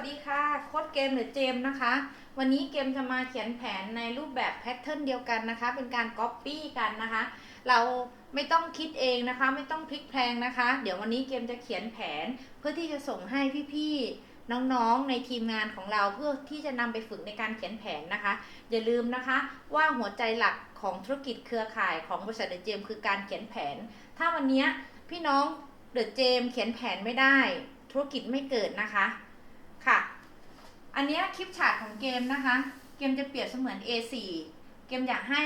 วัสดีค่ะ โค้ดเกมหรือเจมนะคะ วันนี้เกมจะมาเขียนแผนในรูปแบบแพทเทิร์นเดียวกันนะคะ เป็นการก๊อปปี้กันนะคะ เราไม่ต้องคิดเองนะคะ ไม่ต้องพลิกแพลงนะคะ เดี๋ยววันนี้เกมจะเขียนแผนเพื่อที่จะส่งให้พี่ๆน้องๆในทีมงานของเราเพื่อที่จะนำไปฝึกในการเขียนแผนนะคะ อย่าลืมนะคะว่าหัวใจหลักของธุรกิจเครือข่ายของบริษัทเดอะเจมคือการเขียนแผน ถ้าวันนี้พี่น้องเดอะเจมเขียนแผนไม่ได้ ธุรกิจไม่เกิดนะคะ ค่ะ อันนี้คลิปฉากของเกมนะคะ เกมจะเปรียบเสมือน A4 เกมอยากให้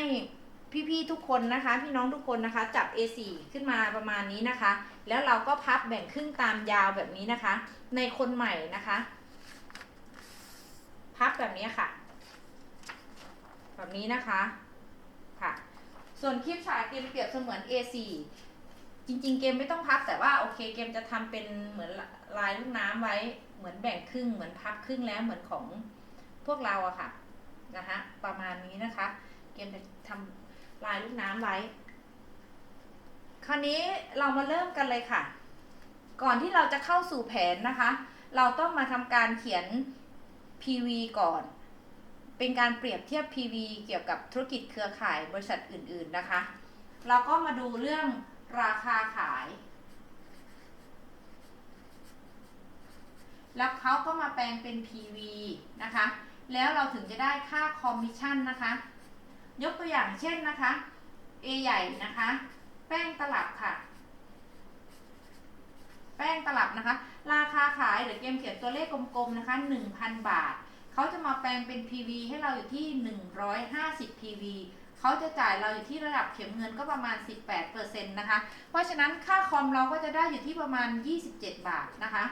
พี่ๆทุกคนนะคะ พี่น้องทุกคนนะคะ จับ A4 ขึ้นมาประมาณนี้นะคะ แล้วเราก็พับแบ่งครึ่งตามยาวแบบนี้นะคะ ในคนใหม่นะคะ พับแบบนี้ค่ะ แบบนี้นะคะค่ะ ส่วนคลิปฉากเกมเปรียบเสมือน A4 จริงๆ เกมไม่ต้องพับแต่ว่าโอเคเกมจะทำเป็นเหมือน ลายลูกน้ำไว้เหมือนแบ่งครึ่งเหมือนพับครึ่งแล้วเหมือนของพวกเราอะค่ะนะคะประมาณนี้นะคะ เกมจะทำลายลูกน้ำไว้ คราวนี้เรามาเริ่มกันเลยค่ะ ก่อนที่เราจะเข้าสู่แผนนะคะ เราต้องมาทำการเขียน PV ก่อน เป็นการเปรียบเทียบ PV เกี่ยวกับธุรกิจเครือข่ายบริษัทอื่น ๆนะคะ เราก็มาดูเรื่องราคาขาย แล้วเขาก็มาแปลงเป็น PV นะคะ แล้วเราถึงจะได้ค่าคอมมิชชั่นนะคะ ยกตัวอย่างเช่นนะคะ A ใหญ่นะคะ แป้งตลับค่ะ แป้งตลับนะคะ ราคาขายเดี๋ยวเกมเขียนตัวเลขกลมๆนะคะ 1,000 บาท เขาจะมาแปลงเป็น PV ให้เราอยู่ที่ 150 PV เขาจะจ่ายเราอยู่ที่ระดับเข็มเงินก็ประมาณ 18%นะคะ เพราะฉะนั้นค่าคอมเราก็จะได้อยู่ที่ประมาณ 27 บาทนะคะ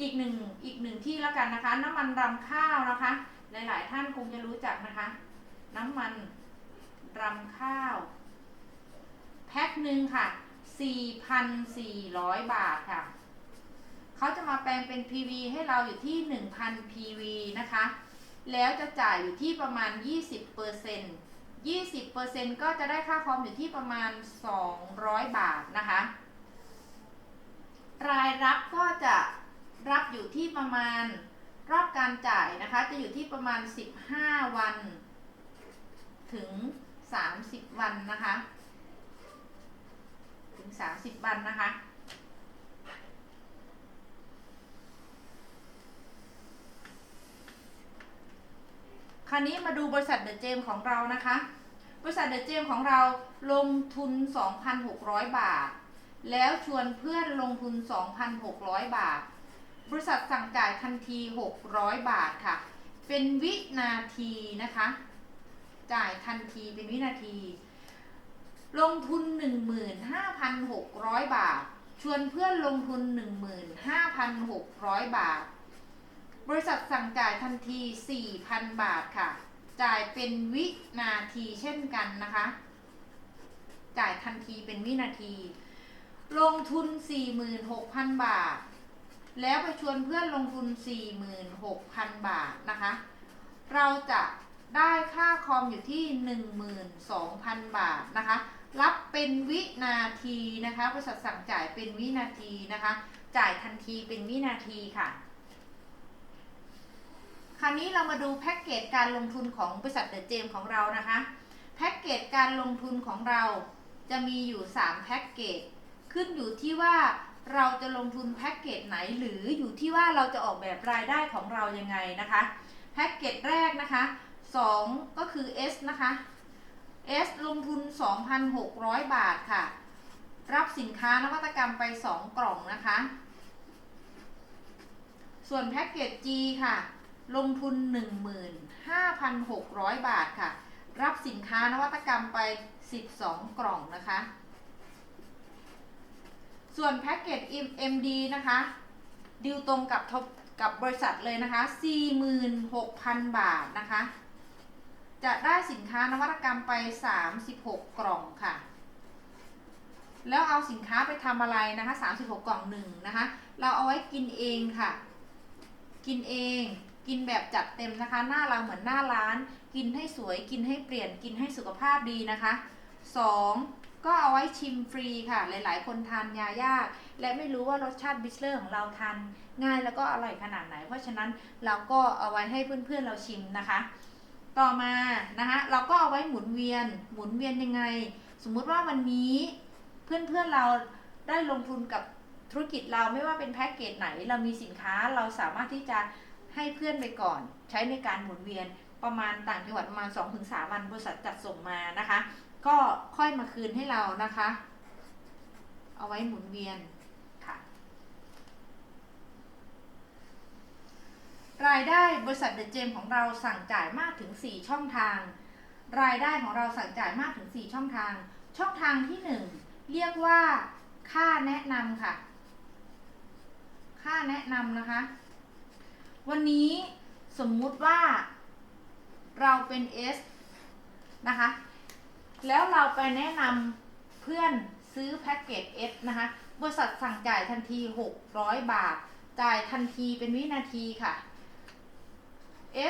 อีกหนึ่งอีกหนึ่งที่แล้วกันนะคะ น้ำมันรำข้าวนะคะ หลาย ๆ ท่านคงจะรู้จักนะคะ น้ำมันรำข้าว แพ็คหนึ่งค่ะ 4,400 บาทค่ะ เขาจะมาแปลงเป็น PV ให้เราอยู่ที่ 1,000 PV นะคะ แล้วจะจ่ายอยู่ที่ประมาณ 20% 20%ก็จะได้ค่าคอมอยู่ที่ประมาณ 200 บาทนะคะ รายรับก็จะ รับอยู่ที่ประมาณรอบการจ่ายนะคะ จะอยู่ที่ประมาณ 15 วัน ถึง 30 วันนะคะ ถึง 30 วันนะคะคราวนี้มาดูบริษัทเดอะเจมของเรานะคะ บริษัทเดอะเจมของเราลงทุน 2,600 บาท แล้วชวนเพื่อนลงทุน 2,600 บาท บริษัทสั่งจ่ายทันที 600 บาทค่ะ เป็นวินาทีนะคะ จ่ายทันทีเป็นวินาที ลงทุน 15,600 บาท ชวนเพื่อนลงทุน 15,600 บาท บริษัทสั่งจ่ายทันที 4,000 บาทค่ะ จ่ายเป็นวินาทีเช่นกันนะคะ จ่ายทันทีเป็นวินาที ลงทุน 46,000 บาท แล้วไปชวนเพื่อนลงทุน 46,000 บาทนะคะ เราจะได้ค่าคอมอยู่ที่ 12,000 บาทนะคะ รับเป็นวินาทีนะคะบริษัทสั่งจ่ายเป็นวินาทีนะคะ จ่ายทันทีเป็นวินาทีค่ะ คราวนี้เรามาดูแพ็กเกจการลงทุนของบริษัทเดอะเจมของเรานะคะ แพ็กเกจการลงทุนของเราจะมีอยู่ 3 แพ็กเกจ ขึ้นอยู่ที่ว่า เราจะลงทุนแพ็กเกจไหนหรืออยู่ที่ว่าเราจะออกแบบรายได้ของเรายังไงนะคะแพ็กเกจแรกนะคะ 2 ก็คือ S นะคะ S ลงทุน 2,600 บาทค่ะ รับสินค้านวัตกรรมไป 2 กล่องนะคะ ส่วนแพ็กเกจ G ค่ะ ลงทุน 15,600 บาทค่ะ รับสินค้านวัตกรรมไป 12 กล่องนะคะ ส่วนแพ็กเกจ MD นะคะดิวตรงกับทบกับบริษัทเลยนะคะ 46,000 บาทนะคะ จะได้สินค้านวัตกรรมไป 36 กล่องค่ะ แล้วเอาสินค้าไปทำอะไรนะคะ 36 กล่องหนึ่งนะคะ เราเอาไว้กินเองค่ะ กินเองกินแบบจัดเต็มนะคะ หน้าเราเหมือนหน้าร้าน กินให้สวย กินให้เปลี่ยน กินให้สุขภาพดีนะคะ 2. ก็เอาไว้ชิมฟรีค่ะ หลายๆ คนทานยายาก และไม่รู้ว่ารสชาติบิสเลอร์ของเราทานง่ายแล้วก็อร่อยขนาดไหน เพราะฉะนั้นเราก็เอาไว้ให้เพื่อนๆเราชิมนะคะ ต่อมานะคะเราก็เอาไว้หมุนเวียน หมุนเวียนยังไง สมมุติว่าวันนี้เพื่อนๆเราได้ลงทุนกับธุรกิจเราไม่ว่าเป็นแพ็กเกจไหน เรามีสินค้าเราสามารถที่จะให้เพื่อนไปก่อน ใช้ในการหมุนเวียนประมาณต่างจังหวัดประมาณ 2-3 วันบริษัทจัดส่งมานะคะ ก็ค่อยมาคืนให้เรานะคะ เอาไว้หมุนเวียนค่ะ รายได้บริษัทเดเจมของเราสั่งจ่ายมากถึง 4 ช่องทาง รายได้ของเราสั่งจ่ายมากถึง 4 ช่องทาง ช่องทางที่ 1 เรียกว่าค่าแนะนำค่ะ ค่าแนะนำนะคะ วันนี้สมมุติว่าเราเป็น S นะคะ แล้วเราไปแนะนำเพื่อนซื้อแพ็กเกจ S นะคะ บริษัทสั่งจ่ายทันที 600 บาท จ่ายทันทีเป็นวินาทีค่ะ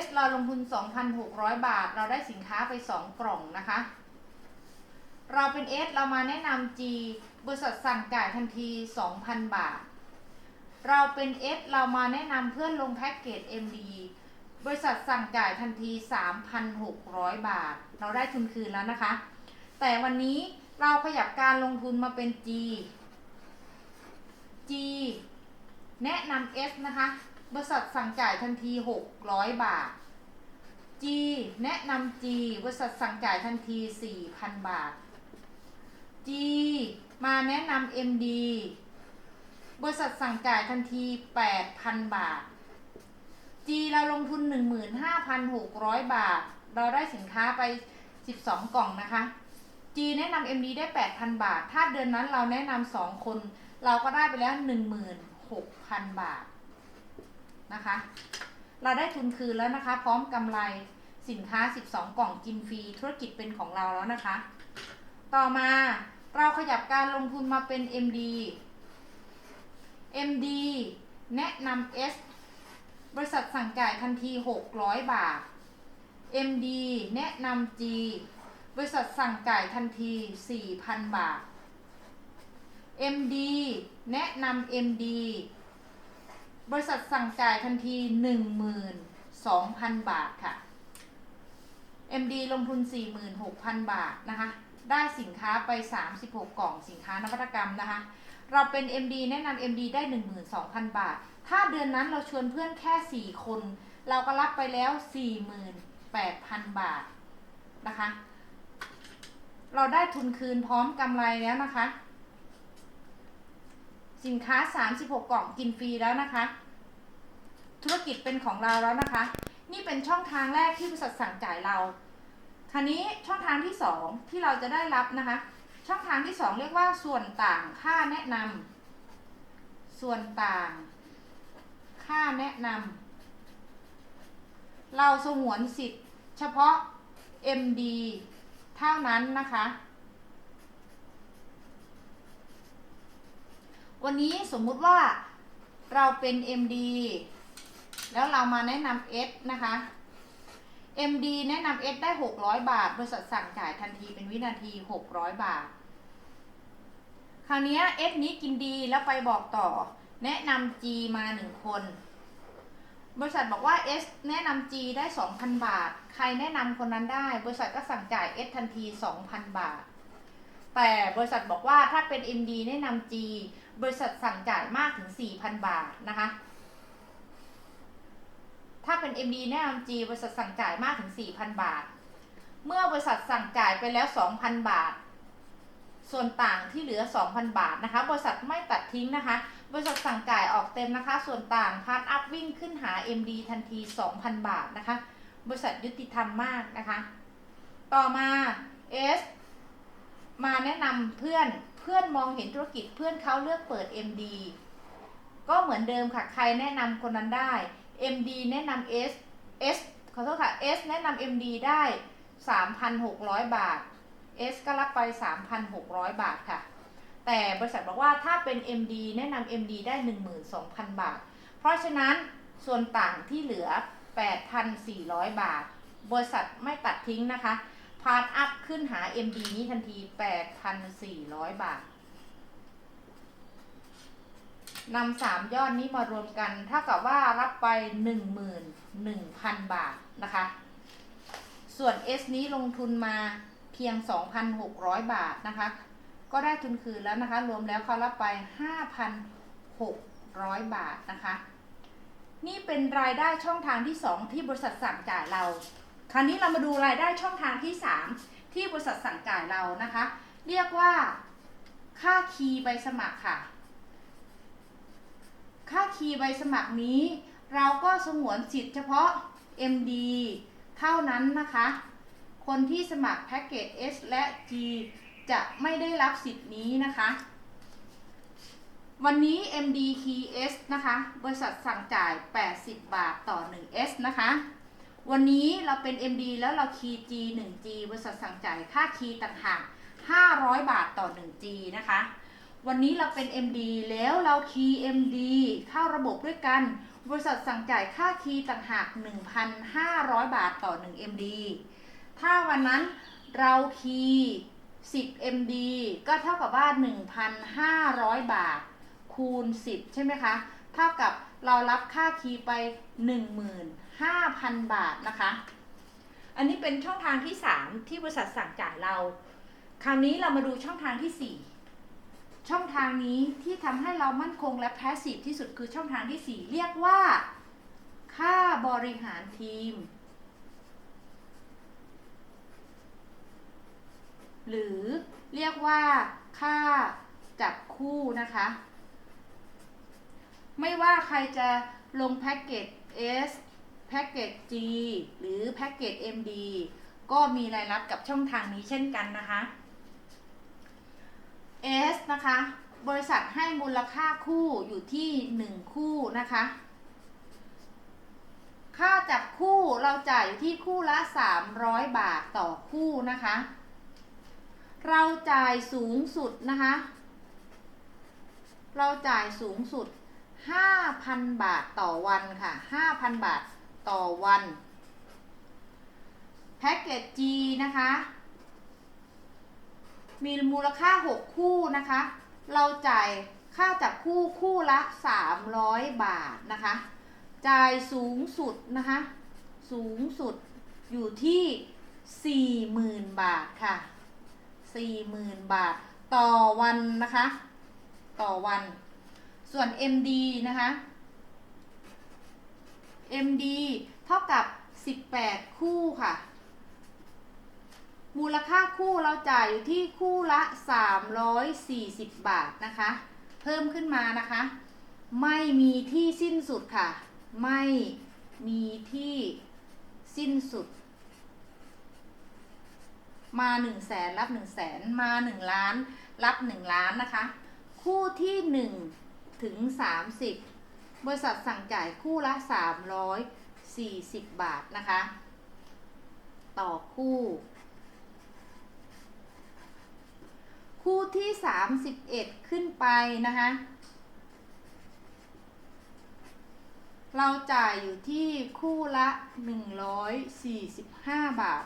S เราลงทุน 2,600 บาท เราได้สินค้าไป 2 กล่องนะคะ เราเป็น S เรามาแนะนำ G บริษัทสั่งจ่ายทันที 2,000 บาท เราเป็น S เรามาแนะนำเพื่อนลงแพ็กเกจ MD บริษัทสั่งจ่ายทันที 3,600 บาท เราได้ทุนคืนแล้วนะคะ แต่วันนี้เราขยับการลงทุนมาเป็น G G แนะนำ S นะคะ บริษัทสั่งจ่ายทันที 600 บาท G แนะนำ G บริษัทสั่งจ่ายทันที 4,000 บาท G มาแนะนำ MD บริษัทสั่งจ่ายทันที 8,000 บาท G เราลงทุน 15,600 บาท เราได้สินค้าไป 12 กล่องนะคะ G แนะนำ MD ได้ 8,000 บาท ถ้าเดือนนั้นเราแนะนำ2คน เราก็ได้ไปแล้ว 16,000 บาทนะคะ เราได้ทุนคืนแล้วนะคะ พร้อมกำไรสินค้า 12 กล่องกินฟรี ธุรกิจเป็นของเราแล้วนะคะ ต่อมาเราขยับการลงทุนมาเป็น MD MD แนะนำ S บริษัทสั่งจ่ายทันที 600 บาท MD แนะนำ G บริษัทสั่งจ่ายทันที 4,000 บาท MD แนะนำ MD บริษัทสั่งจ่ายทันที 12,000 บาทค่ะ MD ลงทุน 46,000 บาทนะคะ ได้สินค้าไป 36 กล่องสินค้านวัตกรรมนะคะ เราเป็น MD แนะนำ MD ได้ 12,000 บาท ถ้าเดือนนั้นเราชวนเพื่อนแค่ 4 คน เราก็รับไปแล้ว 48,000 บาทนะคะ เราได้ทุนคืนพร้อมกำไรแล้วนะคะ สินค้า 36 กล่องกินฟรีแล้วนะคะ ธุรกิจเป็นของเราแล้วนะคะ นี่เป็นช่องทางแรกที่บริษัทสั่งจ่ายเราคราวนี้ช่องทางที่ 2 ที่เราจะได้รับนะคะ ช่องทางที่ 2 เรียกว่าส่วนต่างค่าแนะนำส่วนต่าง ค่าแนะนำเราสงวนสิทธิ์ เฉพาะ MD เท่านั้นนะคะ วันนี้สมมุติว่าเราเป็น MD แล้วเรามาแนะนำ S นะคะ MD แนะนำ S ได้ 600 บาท บริษัทสั่งจ่ายทันทีเป็นวินาที 600 บาท คราวนี้ S นี้กินดีแล้วไปบอกต่อ แนะนำ G มา 1 คน บริษัทบอกว่า S แนะนำ G ได้ 2,000 บาท ใครแนะนำคนนั้นได้ บริษัทก็สั่งจ่าย S ทันที 2,000 บาท แต่บริษัทบอกว่าถ้าเป็น MD แนะนำ G บริษัทสั่งจ่ายมากถึง 4,000 บาทนะคะ ถ้าเป็น MD แนะนำ G บริษัทสั่งจ่ายมากถึง 4,000 บาท เมื่อบริษัทสั่งจ่ายไปแล้ว 2,000 บาท ส่วนต่างที่เหลือ 2,000 บาทนะคะ บริษัทไม่ตัดทิ้งนะคะ บริษัทสั่งจ่ายออกเต็มนะคะ ส่วนต่างพาร์ทอัพวิ่งขึ้นหา MD ทันที 2,000 บาทนะคะ บริษัทยุติธรรมมากนะคะ ต่อมา S มาแนะนำเพื่อนเพื่อนมองเห็นธุรกิจเพื่อนเขาเลือกเปิด MD ก็เหมือนเดิมค่ะ ใครแนะนำคนนั้นได้ MD แนะนำ S S ขอโทษค่ะ S แนะนำ MD ได้ 3,600 บาท S ก็รับไป 3,600 บาทค่ะ แต่บริษัทบอกว่าถ้าเป็น MD แนะนำ MD ได้ 12,000 บาท เพราะฉะนั้นส่วนต่างที่เหลือ 8,400 บาท บริษัทไม่ตัดทิ้งนะคะ พาร์ทอัพขึ้นหา MD นี้ทันที 8,400 บาทนำสามยอดนี้มารวมกันเท่ากับว่ารับไป 11,000 บาทนะคะ ส่วน S นี้ลงทุนมาเพียง 2,600 บาทนะคะ ก็ได้ทุนคืนแล้วนะคะ รวมแล้วเขารับไป 5,600 บาทนะคะ นี่เป็นรายได้ช่องทางที่ 2 ที่บริษัทสั่งจ่ายเรา คราวนี้เรามาดูรายได้ช่องทางที่ 3 ที่บริษัทสั่งจ่ายเรานะคะ เรียกว่าค่าคีย์ใบสมัครค่ะ ค่าคีย์ใบสมัครนี้ เราก็สงวนสิทธิ์เฉพาะ MD เท่านั้นนะคะ คนที่สมัครแพ็กเกจ S และ G จะไม่ได้รับสิทธิ์นี้นะคะ วันนี้ MD Key S นะคะ บริษัทสั่งจ่าย 80 บาทต่อ 1 S นะคะ วันนี้เราเป็น MD แล้วเราคีย์ G 1 G บริษัทสั่งจ่ายค่าคีย์ต่างหาก500 บาทต่อ 1 G นะคะ วันนี้เราเป็น MD แล้วเราคีย์ MD เข้าระบบด้วยกัน บริษัทสั่งจ่ายค่าคีย์ต่างหาก 1,500 บาทต่อ 1 MD ถ้าวันนั้นเราคีย์ 10 MD ก็เท่ากับว่า 1,500 บาท คูณ 10 ใช่ไหมคะ เท่ากับเรารับค่าคีย์ไป 15,000 บาทนะคะ อันนี้เป็นช่องทางที่ 3 ที่บริษัทสั่งจ่ายเรา คราวนี้เรามาดูช่องทางที่ 4 ช่องทางนี้ที่ทำให้เรามั่นคงและแพสซีฟที่สุดคือช่องทางที่ 4 เรียกว่า ค่าบริหารทีม หรือเรียกว่าค่าจับคู่นะคะ ไม่ว่าใครจะลงแพ็กเกจ S แพ็กเกจ G หรือแพ็กเกจ MD ก็มีรายรับกับช่องทางนี้เช่นกันนะคะ S นะคะ บริษัทให้มูลค่าคู่อยู่ที่ 1 คู่นะคะ ค่าจับคู่เราจ่ายอยู่ที่คู่ละ 300 บาทต่อคู่นะคะ เราจ่ายสูงสุดนะคะ เราจ่ายสูงสุด 5,000 บาทต่อวันค่ะ 5,000 บาทต่อวัน แพ็กเกจ G นะคะ มีมูลค่า 6 คู่นะคะ เราจ่ายค่าจับคู่คู่ละ 300 บาทนะคะ จ่ายสูงสุดนะคะ สูงสุดอยู่ที่ 40,000 บาทค่ะ 40,000 บาท ต่อวันนะคะ ต่อวัน ส่วน MD นะคะ MD เท่ากับ 18 คู่ค่ะ มูลค่าคู่เราจ่ายอยู่ที่คู่ละ 340 บาทนะคะ เพิ่มขึ้นมานะคะ ไม่มีที่สิ้นสุดค่ะ ไม่มีที่สิ้นสุด มา1 0 0 0 0แสนรับ1 0 0 0 0แสนมา 1 ล้าน รับ 1 ล้านนะคะ คู่ที่ 1 ถึง 30 บริษัทสั่งจ่ายคู่ละ 340 บาทนะคะ ต่อคู่ คู่ที่ 31 ขึ้นไปนะคะเราจ่ายอยู่ที่คู่ละ 145 บาท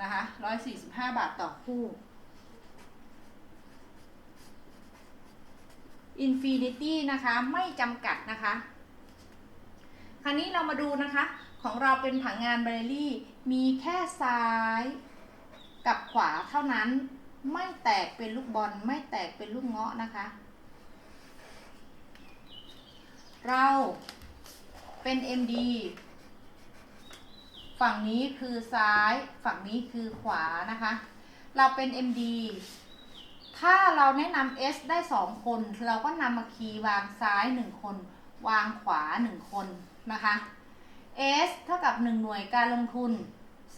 นะคะ145บาทต่อคู่ Infinity นะคะ ไม่จำกัดนะคะ คราวนี้เรามาดูนะคะ ของเราเป็นผังงานเบรลี่ มีแค่ซ้ายกับขวาเท่านั้น ไม่แตกเป็นลูกบอล ไม่แตกเป็นลูกเงาะนะคะ เราเป็น MD ฝั่งนี้คือซ้าย ฝั่งนี้คือขวานะคะ เราเป็น MD ถ้าเราแนะนำ S ได้ 2 คน เราก็นำมาคีย์วางซ้าย 1 คน วางขวา 1 คนนะคะ S เท่ากับ 1 หน่วยการลงทุน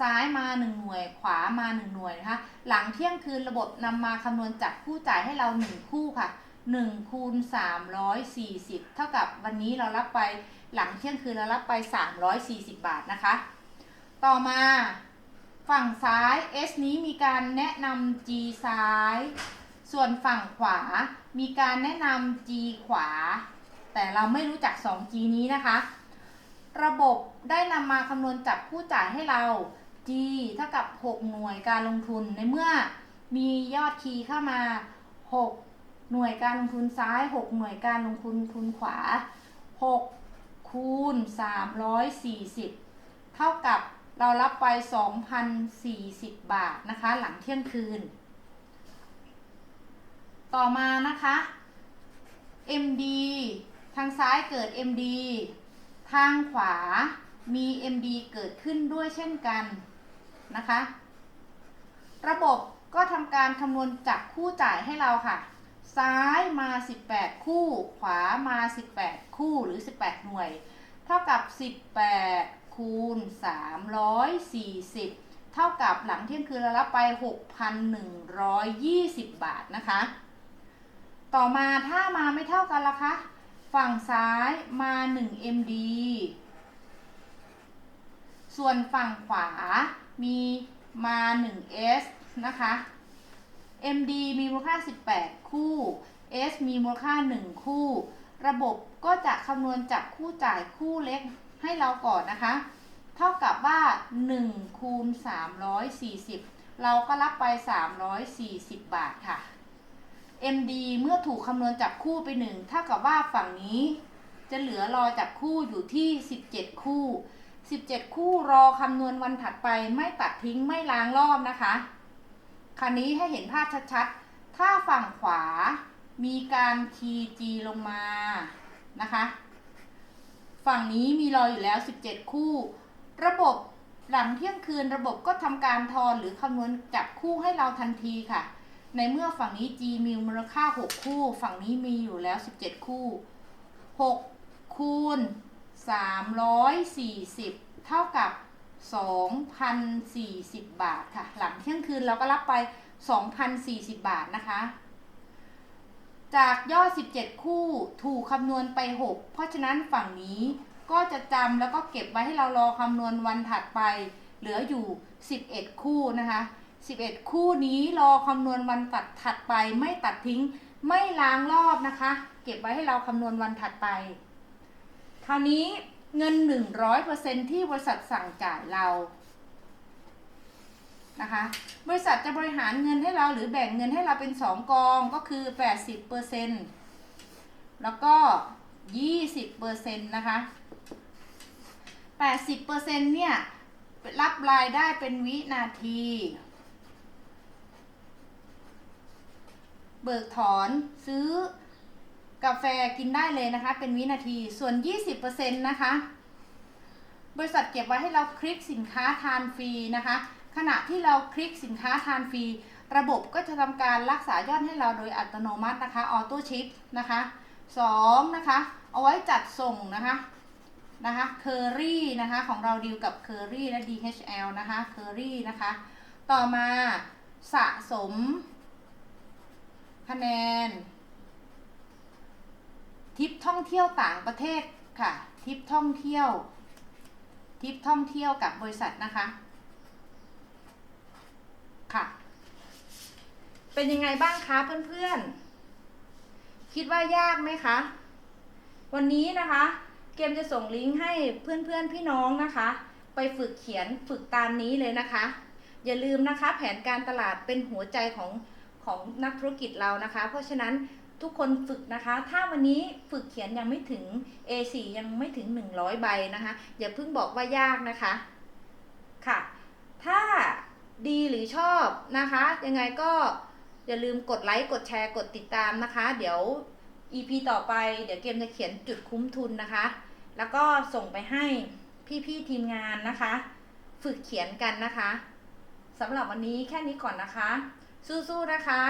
ซ้ายมา 1 หน่วย ขวามา 1 หน่วยนะคะ หลังเที่ยงคืนระบบนำมาคำนวณจับคู่จ่ายให้เรา 1 คู่ค่ะ1คูณ340 เท่ากับวันนี้เรารับไปหลังเที่ยงคืนเรารับไป 340 บาทนะคะ ต่อมาฝั่งซ้าย S นี้มีการแนะนำ G ซ้าย ส่วนฝั่งขวา มีการแนะนำ G ขวา แต่เราไม่รู้จัก 2G นี้นะคะ ระบบได้นำมาคำนวณจับผู้จ่ายให้เรา G เท่ากับ 6 หน่วยการลงทุน ในเมื่อมียอดคีย์เข้ามา 6 หน่วยการลงทุนซ้าย 6 หน่วยการลงทุนทุนขวา 6 คูณ 340 เท่ากับ เรารับไป 2,040 บาทนะคะ หลังเที่ยงคืน ต่อมานะคะ MD ทางซ้ายเกิด MD ทางขวามี MD เกิดขึ้นด้วยเช่นกันนะคะ ระบบก็ทำการคำนวณจากคู่จ่ายให้เราค่ะ ซ้ายมา 18 คู่ ขวามา 18 คู่หรือ 18 หน่วย เท่ากับ 18 คูณ 340 เท่ากับหลังเที่ยงคืนเรารับไป 6,120 บาทนะคะ ต่อมาถ้ามาไม่เท่ากันล่ะคะ ฝั่งซ้ายมา 1 MD ส่วนฝั่งขวามีมา 1S นะคะ MD มีมูลค่า 18 คู่ S มีมูลค่า 1 คู่ ระบบก็จะคำนวณจากคู่จ่ายคู่เล็ก ให้เราก่อนนะคะ เท่ากับว่า1คูณ340 เราก็รับไป 340 บาทค่ะ MD เมื่อถูกคำนวณจับคู่ไปหนึ่งเท่ากับว่าฝั่งนี้ จะเหลือรอจับคู่อยู่ที่ 17 คู่ 17 คู่รอคำนวณวันถัดไปไม่ตัดทิ้งไม่ล้างรอบนะคะคราวนี้ให้เห็นภาพชัดๆ ถ้าฝั่งขวามีการ TG ลงมานะคะ ฝั่งนี้มีรออยู่แล้ว 17 คู่ ระบบหลังเที่ยงคืนระบบก็ทำการทอนหรือคำนวณจับคู่ให้เราทันทีค่ะ ในเมื่อฝั่งนี้ G มีมูลค่า 6 คู่ ฝั่งนี้มีอยู่แล้ว 17 คู่ 6 คูณ 340 เท่ากับ 2,040 บาทค่ะ หลังเที่ยงคืนเราก็รับไป 2,040 บาทนะคะ จากยอด 17 คู่ถูกคำนวณไป 6 เพราะฉะนั้นฝั่งนี้ก็จะจำแล้วก็เก็บไว้ให้เรารอคำนวณวันถัดไป เหลืออยู่ 11 คู่นะคะ 11 คู่นี้รอคำนวณวันตัดถัดไปไม่ตัดทิ้งไม่ล้างรอบนะคะ เก็บไว้ให้เราคำนวณวันถัดไป คราวนี้เงิน 100%ที่บริษัทสั่งจ่ายเรา นะคะ บริษัทจะบริหารเงินให้เราหรือแบ่งเงินให้เราเป็น 2 กองก็คือ 80%แล้วก็ 20%นะคะ 80%เนี่ย รับรายได้เป็นวินาที เบิกถอนซื้อกาแฟกินได้เลยนะคะ เป็นวินาที ส่วน 20%นะคะ บริษัทเก็บไว้ให้เราคลิกสินค้าทานฟรีนะคะ ขณะที่เราคลิกสินค้าทานฟรี ระบบก็จะทำการรักษายอดให้เราโดยอัตโนมัตินะคะออโต้ชิปนะคะ2นะคะเอาไว้จัดส่งนะคะนะคะเคอรี่นะคะของเราดีลกับเคอรี่และ DHL นะคะเคอรี่นะคะต่อมาสะสมคะแนนทริปท่องเที่ยวต่างประเทศค่ะทริปท่องเที่ยวทริปท่องเที่ยวกับบริษัทนะคะ ค่ะ เป็นยังไงบ้างคะเพื่อนๆ คิดว่ายากไหมคะ วันนี้นะคะ เกมจะส่งลิงก์ให้เพื่อนๆพี่น้องนะคะ ไปฝึกเขียนฝึกตามนี้เลยนะคะ อย่าลืมนะคะ แผนการตลาดเป็นหัวใจของของนักธุรกิจเรานะคะ เพราะฉะนั้นทุกคนฝึกนะคะ ถ้าวันนี้ฝึกเขียนยังไม่ถึง A4 ยังไม่ถึง 100 ใบนะคะ อย่าเพิ่งบอกว่ายากนะคะ ค่ะ ถ้า ดีหรือชอบนะคะ ยังไงก็อย่าลืมกดไลค์ กดแชร์ กดติดตามนะคะ เดี๋ยว EP ต่อไป เดี๋ยวเกมจะเขียนจุดคุ้มทุนนะคะ แล้วก็ส่งไปให้พี่ๆทีมงานนะคะ ฝึกเขียนกันนะคะสำหรับวันนี้แค่นี้ก่อนนะคะ สู้ๆนะคะ